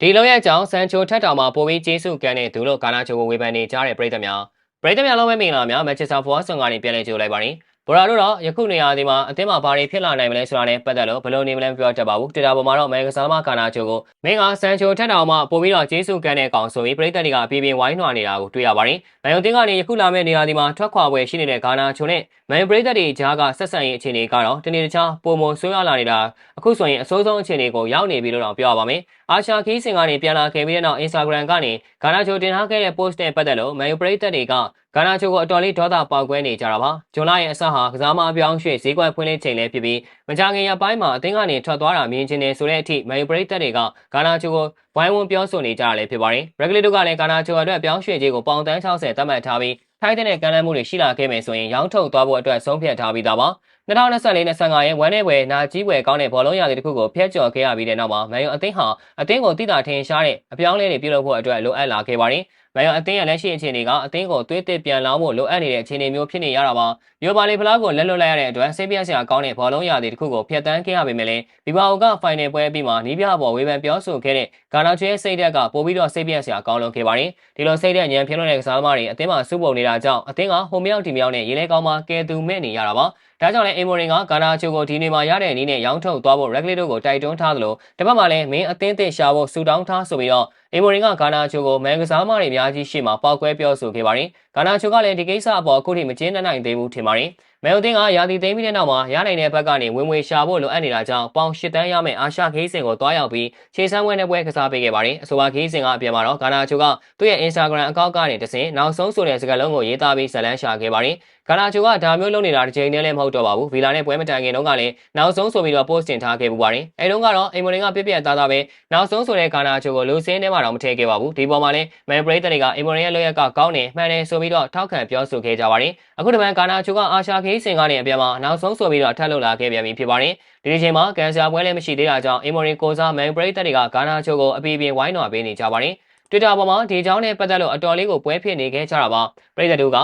ဒီလောက်ရဲ့အကြောင်းစန်ချိုထက်တောင်မှပိုပြီးကျေးဇူးကန်တဲ့သူလို့ကာနာချိုကိုဝေဖန်နေကြတဲ့ပရိသတ်များပရိသတ်များလုံးပဲမင်္ဂလာများမန်ချက်စတာဖော်ဆွန်ကနေပြန်လည်ကြိုလိုက်ပါရင် ဘော်ရာတို့တော့ယခုနေရာဒီမှာအသင်းမှာဘာတွေဖြစ်လာနိုင်မလဲဆိုတာနဲ့ပတ်သက်လို့ဘယ်လိုနေမလဲမပြောတတ်ပါဘူးတူတာပေါ်မှာတော့မဲကစားမကာနာချိုကိုမင်းကစန်ချိုထက်တောင်မှပိုပြီးတော့ကျေးဇူးကန်တဲ့ကောင်ဆိုပြီးပရိသတ်တွေကပြေးပြေးဝိုင်းနှွာနေတာကိုတွေ့ရပါတယ်မန်ယူတင်းကနေယခုလာမယ့်နေရာဒီမှာထွက်ခွာပွဲရှိနေတဲ့ကာနာချိုနဲ့မန်ယူပရိသတ်တွေကြားကဆက်ဆံရေးအခြေအနေကတော့တနေ့တခြားပုံမဆွေးရလာနေတာအခုဆိုရင်အစိုးဆုံးအခြေအနေကိုရောက်နေပြီလို့တော့ပြောရပါမယ်အာရှာခီးစင်ကနေပြန်လာခဲ့ပြီးတဲ့နောက် Instagram ကနေဂါနာချိုတင်ထားခဲ့တဲ့ post နဲ့ပတ်သက်လို့မန်ယူပရိသတ်တွေက ဂါနာချိုကိုအတော်လေးဒေါသပေါက်ကွဲနေကြတာပါ။ဂျွန်လရဲ့အဆက်ဟာကစားမအပြောင်းရွှေ့ဈေးကွက်ဖွင့်လှစ်ချိန်လည်းဖြစ်ပြီးမကြခင်ရပိုင်းမှာအသင်းကနေထွက်သွားတာမြင်ချင်တယ်ဆိုတဲ့အထိမန်ယူပရိသတ်တွေကဂါနာချိုကိုဝိုင်းဝန်းပြောဆိုနေကြတာလည်းဖြစ်ပါတယ်။ရက်ဂလီတို့ကလည်းဂါနာချိုအတွက်ပြောင်းရွှေ့ခြင်းကိုပေါင်တန်း60သတ်မှတ်ထားပြီးထိုက်တဲ့ကမ်းလှမ်းမှုတွေရှိလာခဲ့မယ်ဆိုရင်ရောင်းထုတ်သွားဖို့အတွက်ဆုံးဖြတ်ထားပြီးသားပါ။ 2024-25ရဲ့ဝမ်းနေပွဲနာကြီးပွဲကောင်းတဲ့ဘောလုံးရာသီတစ်ခုကိုဖျက်ကျော်ခဲ့ရပြီးတဲ့နောက်မှာမန်ယူအသင်းဟာအသင်းကိုတိတာထင်ရှားတဲ့အပြောင်းလဲတွေပြုလုပ်ဖို့အတွက်လိုအပ်လာခဲ့ပါတယ်။မန်ယူအသင်းရဲ့လက်ရှိအခြေအနေကအသင်းကိုသွေးသစ်ပြန်လောင်းဖို့လိုအပ်နေတဲ့အခြေအနေမျိုးဖြစ်နေရတာပါ။မျိုးပါလီဖလားကိုလက်လွတ်လိုက်ရတဲ့အတွက်စိတ်ပြည့်စရာကောင်းတဲ့ဘောလုံးရာသီတစ်ခုကိုဖျက်ဆီးခဲ့ရပေမဲ့လည်းဘီဘာအိုကဖိုင်နယ်ပွဲပြီးမှနီးပြပေါ်ဝေဖန်ပြောဆိုခဲ့တဲ့ဂါနာချဲစိတ်သက်ကပိုပြီးတော့စိတ်ပြည့်စရာကောင်းလွန်ခဲ့ပါတယ်။ဒီလိုစိတ်သက်ညံဖြစ်လွန်တဲ့ကစားသမားတွေအသင်းမှာစုပုံနေတာကြောင့်အသင်းကဟိုမြောက်ဒီမြောက်နဲ့ရေလဲကောင်းမှကဲသူမဲ့နေရတာပါ။ ဒါကြောင့်လည်းအင်မိုရင်ကဂါနာချိုကိုဒီနေ့မှာရတဲ့အနေနဲ့ရောင်းထုတ်သွားဖို့ရက်ဂလီတို့ကိုတိုက်တွန်းထားသလိုတစ်ဖက်မှာလည်းမင်းအသင်းသစ်ရှာဖို့ဆူတောင်းထားဆိုပြီးတော့ အင်မိုရင်ကဂါနာချိုကိုမန်ကစားမတွေအများကြီးရှေ့မှာပောက်ကွဲပြောဆိုခဲ့ပါတယ်။ဂါနာချိုကလည်းဒီကိစ္စအပေါ်အခုထိမကျင်းနိုင်သေးဘူးထင်ပါတယ်။မဲယိုတင်ကရာသီသိမ်းပြီးတဲ့နောက်မှာရနိုင်တဲ့ဘက်ကနေဝင်ငွေရှာဖို့လိုအပ်နေတာကြောင့်ပေါင်၈တန်းရမယ့်အာရှခီးစင်ကိုတွားရောက်ပြီးခြေစမ်းပွဲနဲ့ပွဲကစားပေးခဲ့ပါတယ်။အဆိုပါခီးစင်ကအပြန်မှာတော့ဂါနာချိုကသူ့ရဲ့ Instagram အကောင့်ကနေတဆင့်နောက်ဆုံးဆိုတဲ့စကားလုံးကိုရေးသားပြီးဇလန်းရှာခဲ့ပါတယ်။ဂါနာချိုကဒါမျိုးလုပ်နေတာတစ်ချိန်တည်းလည်းမဟုတ်တော့ပါဘူးဗီလာနဲ့ပွဲမတိုင်ခင်တုန်းကလည်းနောက်ဆုံးဆိုပြီးတော့ post တင်ထားခဲ့ပူပါတယ်အဲတုန်းကတော့အိမ်မလင်ကပြက်ပြက်သားသားပဲနောက်ဆုံးဆိုတဲ့ဂါနာချိုကိုလူစင်းထဲမှာတော့မထည့်ခဲ့ပါဘူးဒီပေါ်မှာလည်းမန်ပရိသတ်တွေကအိမ်မလင်ရဲ့လွှဲရက်ကကောင်းတယ်မှန်တယ်ဆိုပြီးတော့ထောက်ခံပြောဆိုခဲ့ကြပါတယ်အခုတပံဂါနာချိုကအာရှခေးစင်ကနေအပြန်မှာနောက်ဆုံးဆိုပြီးတော့ထပ်လုပ်လာခဲ့ပြန်ပြီဖြစ်ပါတယ်ဒီဒီချိန်မှာကန်ဆာပွဲလည်းမရှိသေးတာကြောင့်အိမ်မလင်ကိုစားမန်ပရိသတ်တွေကဂါနာချိုကိုအပီပင်ဝိုင်းတော်ပေးနေကြပါတယ် Twitter ပေါ်မှာဒီကြောင်းနဲ့ပတ်သက်လို့အတော်လေးကိုပွဲဖြစ်နေခဲ့ကြတာပါပရိသတ်တို့က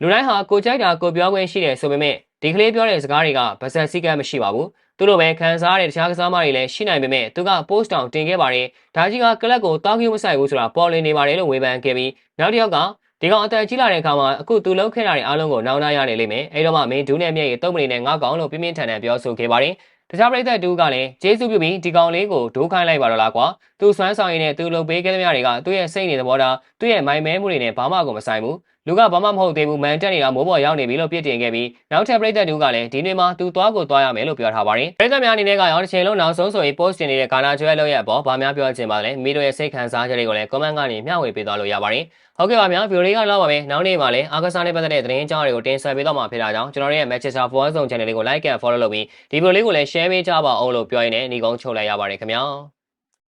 လူတိုင်းဟာကိုကြိုက်တာကိုပြောခွင့်ရှိတယ်ဆိုပေမဲ့ဒီကလေးပြောတဲ့စကားတွေကဗဇက်စည်းကမ်းမရှိပါဘူး သူတို့ပဲခံစားရတဲ့တခြားကစားမတွေလည်းရှိနိုင်ပေမဲ့သူက post တောင်တင်ခဲ့ပါတယ်ဒါကြီးကကလပ်ကိုတောင်းကျမဆိုင်ဘူးဆိုတာပေါ်လင်းနေပါတယ်လို့ဝေဖန်ခဲ့ပြီးနောက်တစ်ယောက်ကဒီကောင်အသက်ကြီးလာတဲ့အခါမှာအခုသူလှုပ်ခဲ့တာတွေအားလုံးကိုနောင်နာရနေလိမ့်မယ်အဲတော့မှမင်းဒူးနဲ့မြက်ရဲ့တုံးမနေနဲ့ငါကောင်လို့ပြင်းပြင်းထန်ထန်ပြောဆိုခဲ့ပါတယ်တခြားပရိသတ်တူကလည်းဂျေစုပြုပြီးဒီကောင်လေးကိုဒိုးခိုင်းလိုက်ပါတော့လားကွာသူစွမ်းဆောင်ရည်နဲ့သူလှုပ်ပေးခဲ့သမျှတွေကသူ့ရဲ့စိတ်နေသဘောထားသူ့ရဲ့မိုင်မဲမှုတွေနဲ့ဘာမှကိုမဆိုင်ဘူး လူကဘာမှမဟုတ်သေးဘူးမန်တက်နေတာမိုးပေါ်ရောက်နေပြီလို့ပြစ်တင်ခဲ့ပြီးနောက်ထပ်ပရိသတ်တူကလည်းဒီနေ့မှသူသွားကိုသွားရမယ်လို့ပြောထားပါတယ်ပရိသတ်များအနေနဲ့ကရောတစ်ချိန်လုံးနောက်ဆုံးဆိုရင် post တင်နေတဲ့ကာနာကျွဲလောက်ရဲ့အပေါ်ဗာများပြောချင်ပါလဲမိတို့ရဲ့စိတ်ခံစားချက်တွေကိုလည်း comment ကနေမျှဝေပေးသွားလို့ရပါတယ်ဟုတ်ကဲ့ပါဗျာဗီဒီယိုလေးကတော့ပါပဲနောက်နေ့မှာလည်းအားကစားနဲ့ပတ်သက်တဲ့သတင်းအကြောင်းတွေကိုတင်ဆက်ပေးတော့မှာဖြစ်တာကြောင့်ကျွန်တော်တို့ရဲ့ Manchester Forward Zone Channel လေးကို like and follow လုပ်ပြီးဒီဗီဒီယိုလေးကိုလည်း share ပေးကြပါအောင်လို့ပြောရင်းနဲ့ညီကုန်းချုပ်လိုက်ရပါတယ်ခင်ဗျာ